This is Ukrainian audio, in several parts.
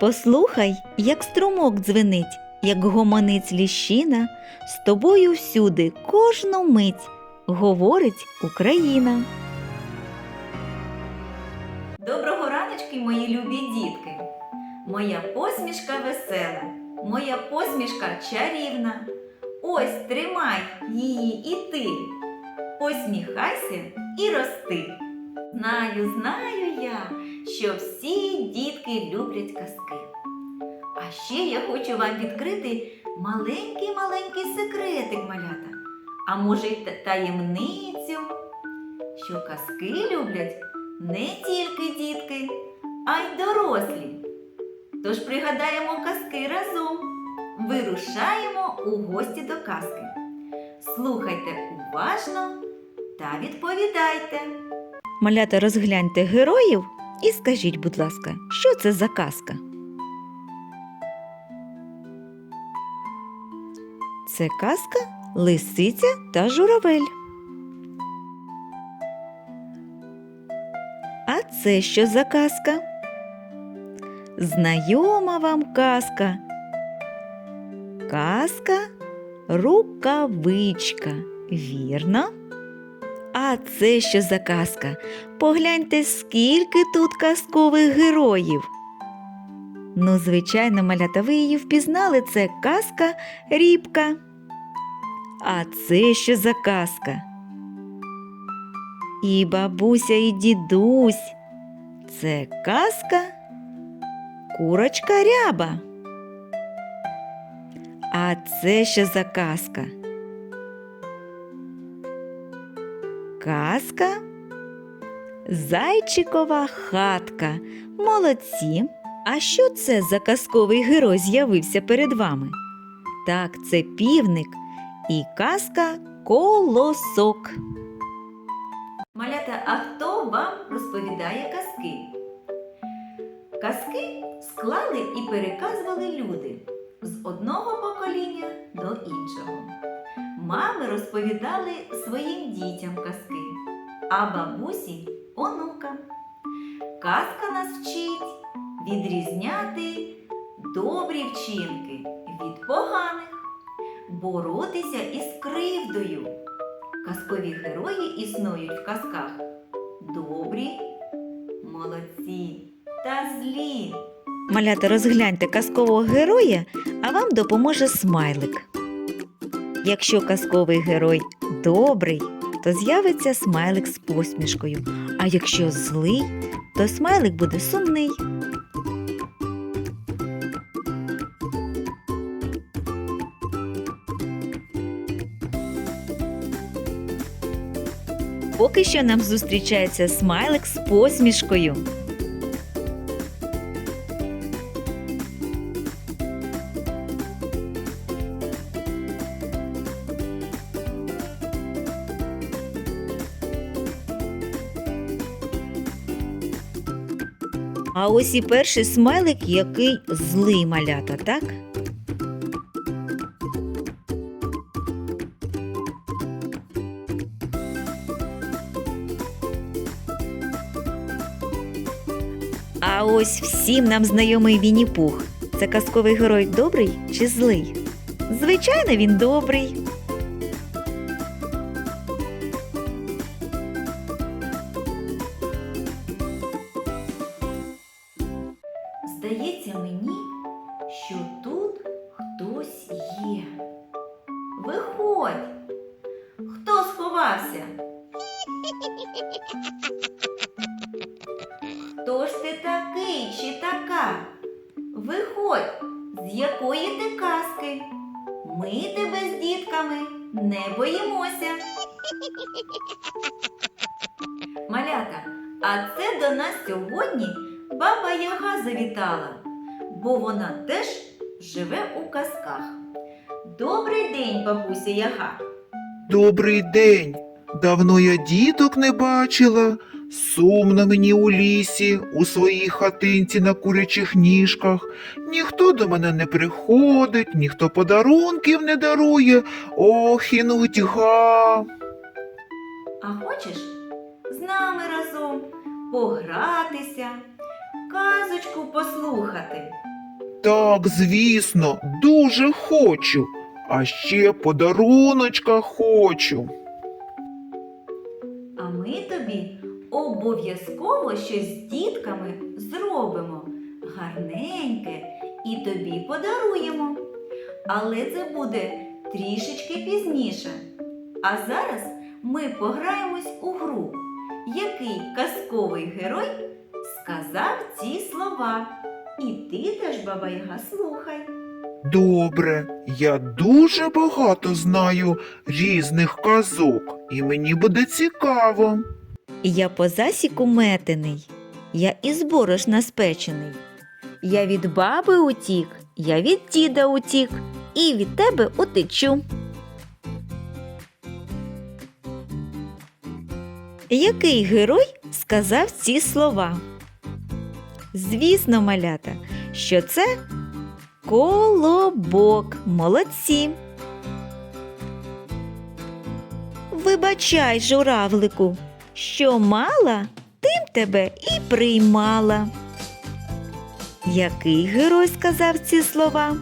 Послухай, як струмок дзвенить, як гомонить ліщина, з тобою всюди кожну мить говорить Україна. Доброго раночки, мої любі дітки. Моя посмішка весела, моя посмішка чарівна. Ось тримай її і ти. Посміхайся і рости. Знаю, знаю я, що всі дітки люблять казки. А ще я хочу вам відкрити маленький-маленький секретик малята, а може й таємницю, що казки люблять не тільки дітки, а й дорослі. Тож пригадаємо казки разом, вирушаємо у гості до казки. Слухайте уважно та відповідайте. Малята, розгляньте героїв і скажіть, будь ласка, що це за казка? Це казка Лисиця та журавель. А це що за казка? Знайома вам казка. Казка рукавичка. Вірно? А це що за казка? Погляньте, скільки тут казкових героїв. Ну, звичайно, малята, ви її впізнали, це казка Рібка. А це що за казка? І бабуся, і дідусь. Це казка Курочка ряба. А це що за казка? Казка Зайчикова хатка. Молодці. А що це за казковий герой з'явився перед вами? Так, це півник і казка Колосок. Малята, а хто вам розповідає казки? Казки склали і переказували люди з одного покоління до іншого. Мами розповідали своїм дітям казки, а бабусі онукам. Казка нас вчить відрізняти добрі вчинки від поганих, боротися із кривдою. Казкові герої існують в казках добрі, молодці та злі. Малята, розгляньте казкового героя, а вам допоможе смайлик. Якщо казковий герой добрий, то з'явиться смайлик з посмішкою. А якщо злий, то смайлик буде сумний. Поки що нам зустрічається смайлик з посмішкою. А ось і перший смайлик, який злий малята, так? А ось всім нам знайомий Вінні-Пух. Це казковий герой добрий чи злий? Звичайно, він добрий. Яга завітала, бо вона теж живе у казках. Добрий день, бабуся Яга. Добрий день. Давно я діток не бачила. Сумно мені у лісі, у своїй хатинці на курячих ніжках. Ніхто до мене не приходить, ніхто подарунків не дарує. Ох, і нудьга. А хочеш з нами разом погратися, казочку послухати? Так, звісно, дуже хочу. А ще подаруночка хочу. А ми тобі обов'язково щось з дітками зробимо гарненьке і тобі подаруємо. Але це буде трішечки пізніше. А зараз ми пограємось у гру, який казковий герой сказав ці слова. І ти теж, баба Яга, слухай. Добре, я дуже багато знаю різних казок, і мені буде цікаво. Я по засіку метений, я із борошна спечений. Я від баби утік, я від діда утік, і від тебе утечу. Який герой сказав ці слова? Звісно, малята, що це колобок. Молодці. Вибачай, журавлику, що мала, тим тебе і приймала. Який герой сказав ці слова?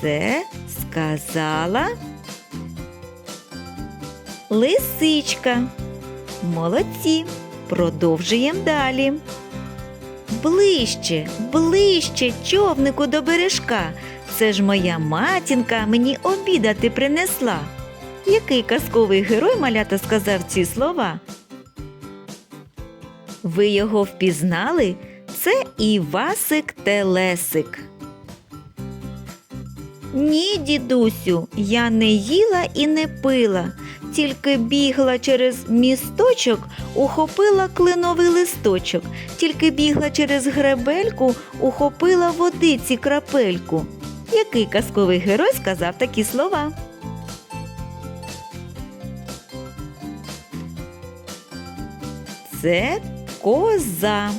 Це сказала лисичка. Молодці. Продовжуємо далі. Ближче, ближче, човнику до бережка. Це ж моя матінка мені обідати принесла. Який казковий герой малята сказав ці слова? Ви його впізнали? Це Івасик Телесик. Ні, дідусю, я не їла і не пила, тільки бігла через місточок, ухопила кленовий листочок, тільки бігла через гребельку, ухопила водиці крапельку. Який казковий герой сказав такі слова? Це коза.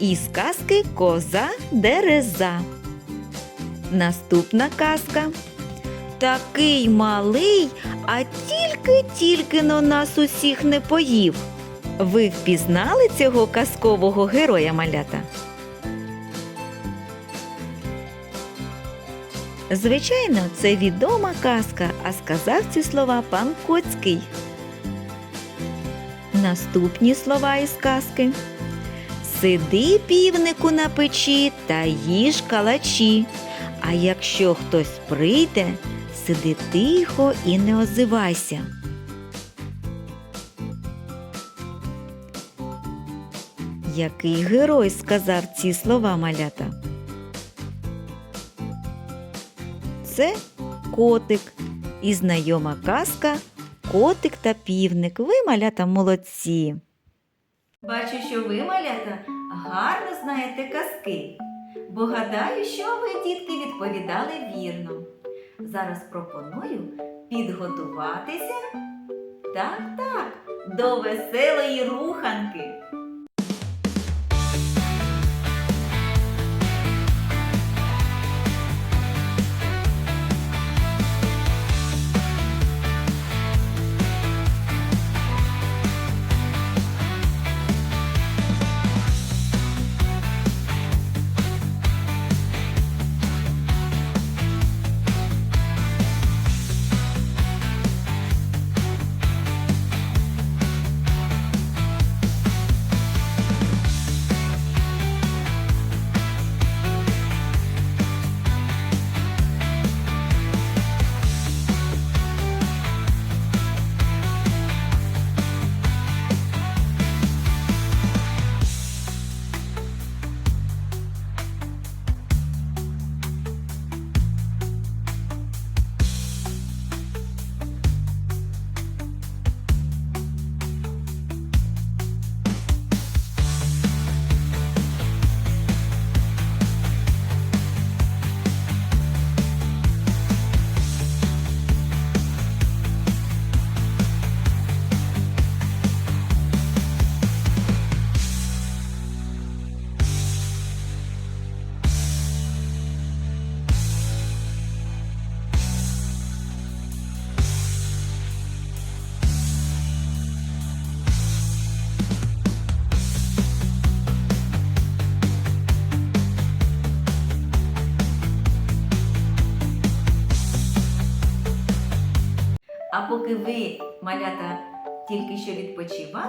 Із казки коза дереза. Наступна казка. Такий малий, а тільки-тільки но нас усіх не поїв. Ви впізнали цього казкового героя малята? Звичайно, це відома казка, а сказав ці слова пан Коцький. Наступні слова із казки. Сиди півнику на печі та їж калачі. А якщо хтось прийде, сиди тихо і не озивайся. Який герой сказав ці слова малята? Це котик і знайома казка Котик та півник. Ви малята молодці. Бачу, що ви, малята, гарно знаєте казки, бо гадаю, що ви, дітки, відповідали вірно. Зараз пропоную підготуватися. Так, так, до веселої руханки.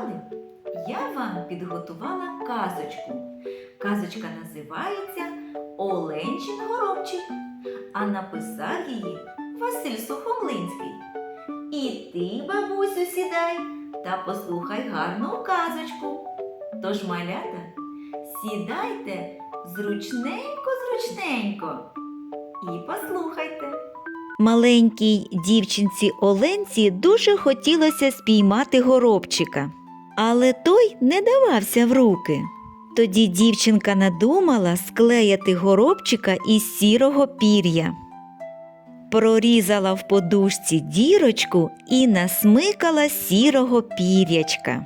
Відпочивали, я вам підготувала казочку. Казочка називається Оленчин горобчик, а написав її Василь Сухомлинський. І ти, бабусю, сідай та послухай гарну казочку. Тож, малята, сідайте зручненько-зручненько і послухайте. Маленькій дівчинці Оленці дуже хотілося спіймати горобчика, але той не давався в руки. Тоді дівчинка надумала склеяти горобчика із сірого пір'я. Прорізала в подушці дірочку і насмикала сірого пірячка.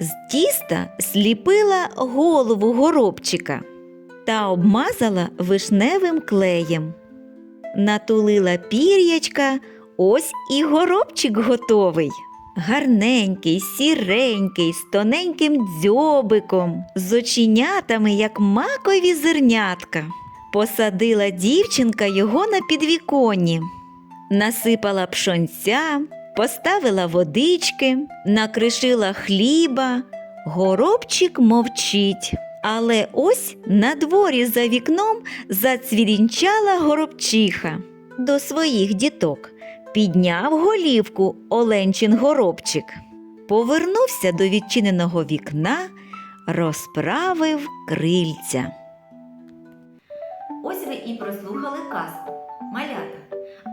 З тіста сліпила голову горобчика та обмазала вишневим клеєм. Натулила пір'ячка, ось і горобчик готовий. Гарненький, сіренький, з тоненьким дзьобиком, з оченятами, як макові зернятка. Посадила дівчинка його на підвіконні, насипала пшонця, поставила водички, накришила хліба. Горобчик мовчить. Але ось на дворі за вікном зацвірінчала горобчиха до своїх діток. Підняв голівку Оленчин горобчик, повернувся до відчиненого вікна, розправив крильця. Ось ви і прослухали казку. Малята,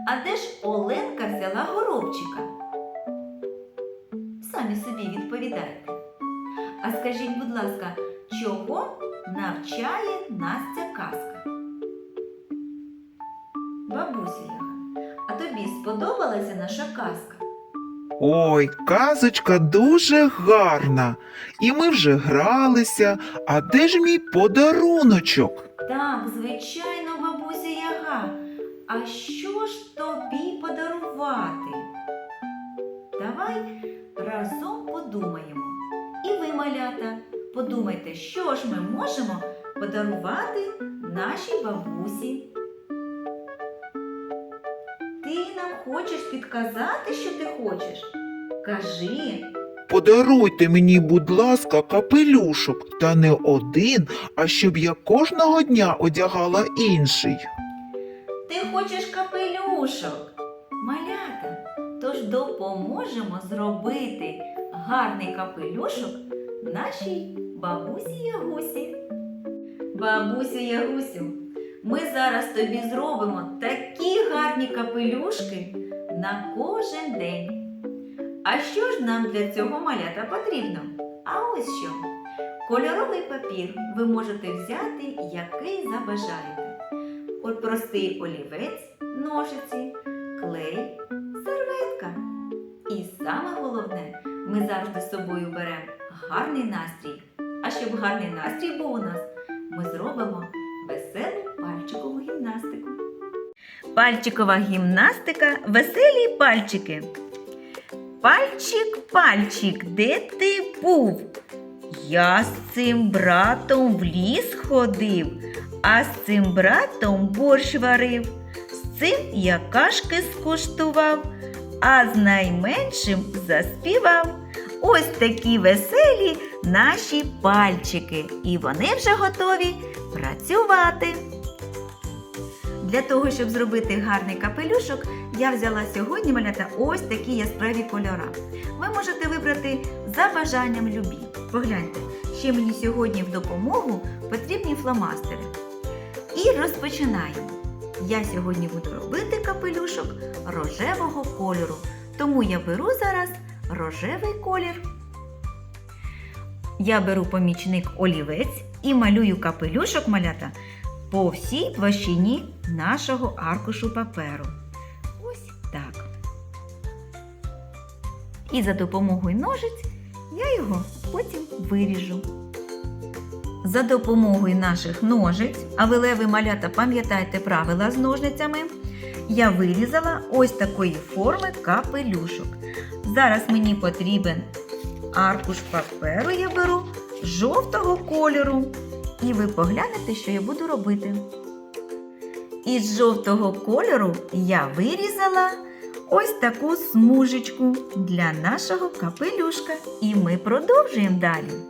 а де ж Оленка взяла горобчика? Самі собі відповідайте. А скажіть, будь ласка, чого навчає нас ця казка? Бабуся Яга, а тобі сподобалася наша казка? Ой, казочка дуже гарна. І ми вже гралися. А де ж мій подаруночок? Так, звичайно, бабуся Яга. А що ж тобі подарувати? Давай разом подумаємо. І ви, малята, подумайте, що ж ми можемо подарувати нашій бабусі. Хочеш підказати, що ти хочеш? Кажи. Подаруйте мені, будь ласка, капелюшок, та не один, а щоб я кожного дня одягала інший. Ти хочеш капелюшок, малята, тож допоможемо зробити гарний капелюшок нашій бабусі Ягусі. Бабусю Ягусю, ми зараз тобі зробимо такі гарні капелюшки на кожен день. А що ж нам для цього малята потрібно? А ось що. Кольоровий папір ви можете взяти, який забажаєте. От простий олівець, ножиці, клей, серветка. І саме головне, ми завжди з собою беремо гарний настрій. А щоб гарний настрій був у нас, ми зробимо Пальчикова гімнастика веселі пальчики. Пальчик, пальчик, де ти був? Я з цим братом в ліс ходив, а з цим братом борщ варив. З цим я кашки скуштував, а з найменшим заспівав. Ось такі веселі наші пальчики, і вони вже готові працювати. Для того, щоб зробити гарний капелюшок, я взяла сьогодні малята ось такі яскраві кольора. Ви можете вибрати за бажанням любі. Погляньте, ще мені сьогодні в допомогу потрібні фломастери. І розпочинаємо. Я сьогодні буду робити капелюшок рожевого кольору, тому я беру зараз рожевий колір. Я беру помічник олівець і малюю капелюшок малята по всій площині нашого аркушу паперу. Ось так. І за допомогою ножиць я його потім виріжу. За допомогою наших ножиць, а ви леви малята, пам'ятайте правила з ножницями, я вирізала ось такої форми капелюшок. Зараз мені потрібен аркуш паперу, я беру жовтого кольору. І ви поглянете, що я буду робити. Із жовтого кольору я вирізала ось таку смужечку для нашого капелюшка. І ми продовжуємо далі.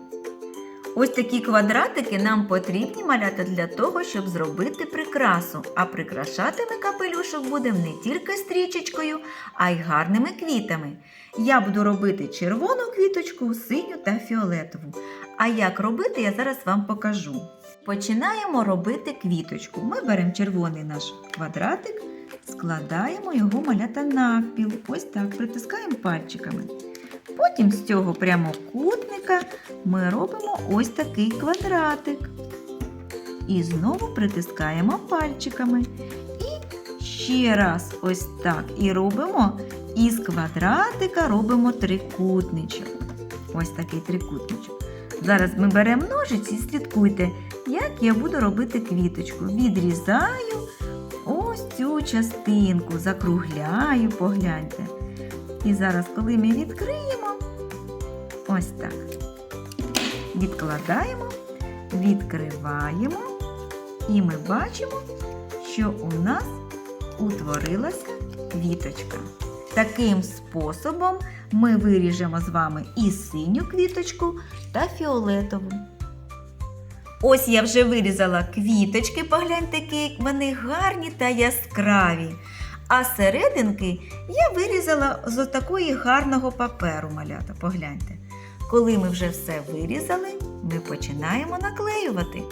Ось такі квадратики нам потрібні малята для того, щоб зробити прикрасу. А прикрашати ми капелюшок будемо не тільки стрічечкою, а й гарними квітами. Я буду робити червону квіточку, синю та фіолетову. А як робити, я зараз вам покажу. Починаємо робити квіточку. Ми беремо червоний наш квадратик, складаємо його малята навпіл. Ось так, притискаємо пальчиками. Потім з цього прямокутника ми робимо ось такий квадратик. І знову притискаємо пальчиками. І ще раз ось так. І робимо із квадратика робимо трикутничок. Ось такий трикутничок. Зараз ми беремо ножиці і слідкуйте, як я буду робити квіточку. Відрізаю ось цю частинку, закругляю, погляньте. І зараз, коли ми відкриємо, ось так. Відкладаємо, відкриваємо, і ми бачимо, що у нас утворилася квіточка. Таким способом ми виріжемо з вами і синю квіточку та фіолетову. Ось я вже вирізала квіточки, погляньте, які вони гарні та яскраві. А серединки я вирізала з отакої гарного паперу малята. Погляньте. Коли ми вже все вирізали, ми починаємо наклеювати.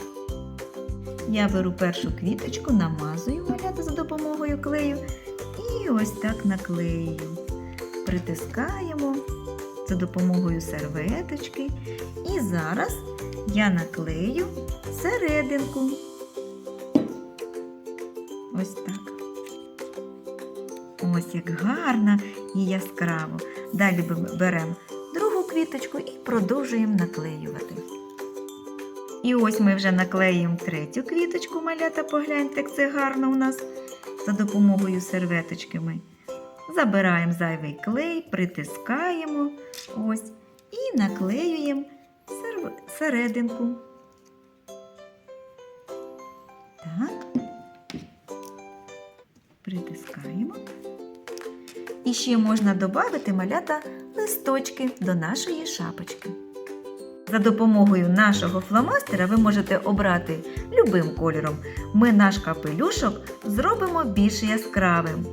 Я беру першу квіточку, намазую малята за допомогою клею і ось так наклею. Притискаємо за допомогою серветочки. І зараз я наклею серединку. Ось так. Ось як гарно і яскраво. Далі беремо другу квіточку і продовжуємо наклеювати. І ось ми вже наклеїмо третю квіточку, малята, погляньте, як це гарно у нас за допомогою серветочки ми. Забираємо зайвий клей, притискаємо ось і наклеюємо серединку. Ще можна додати малята листочки до нашої шапочки. За допомогою нашого фломастера ви можете обрати любим кольором. Ми наш капелюшок зробимо більш яскравим.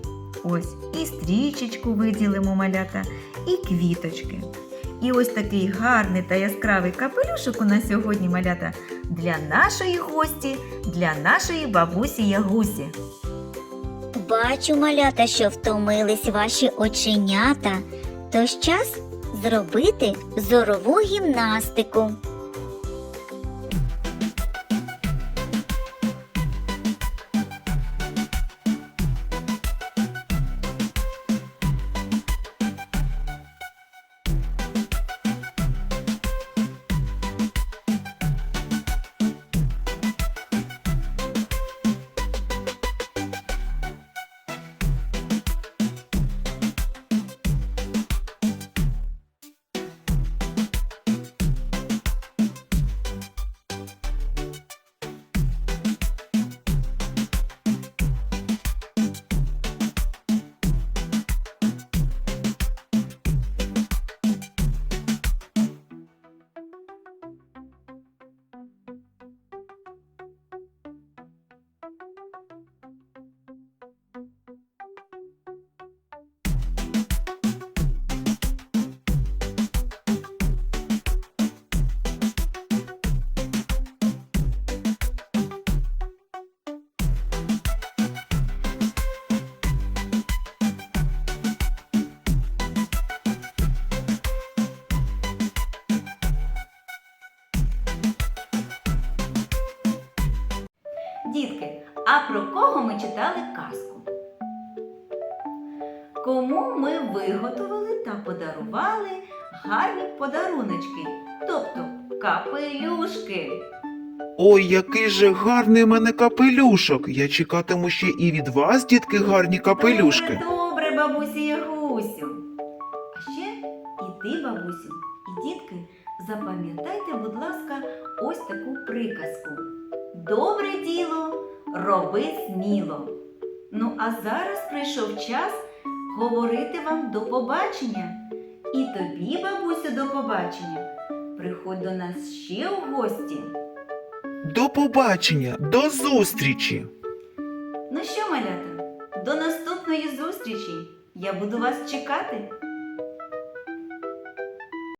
Ось і стрічечку виділимо малята, і квіточки. І ось такий гарний та яскравий капелюшок у нас сьогодні малята для нашої гості, для нашої бабусі Ягусі. Бачу, малята, що втомились ваші оченята. Тож час зробити зорову гімнастику. Ми читали казку? Кому ми виготовили та подарували гарні подаруночки, тобто капелюшки. Ой, який же гарний в мене капелюшок. Я чекатиму ще і від вас, дітки, гарні капелюшки. Добре, добре, бабусі Ягусю. А ще і ти, бабусю, і дітки, запам'ятайте, будь ласка, ось таку приказку. Добре діло роби сміло. Ну а зараз прийшов час говорити вам до побачення. І тобі, бабусю, до побачення. Приходь до нас ще у гості. До побачення, до зустрічі! Ну що, малята, до наступної зустрічі. Я буду вас чекати.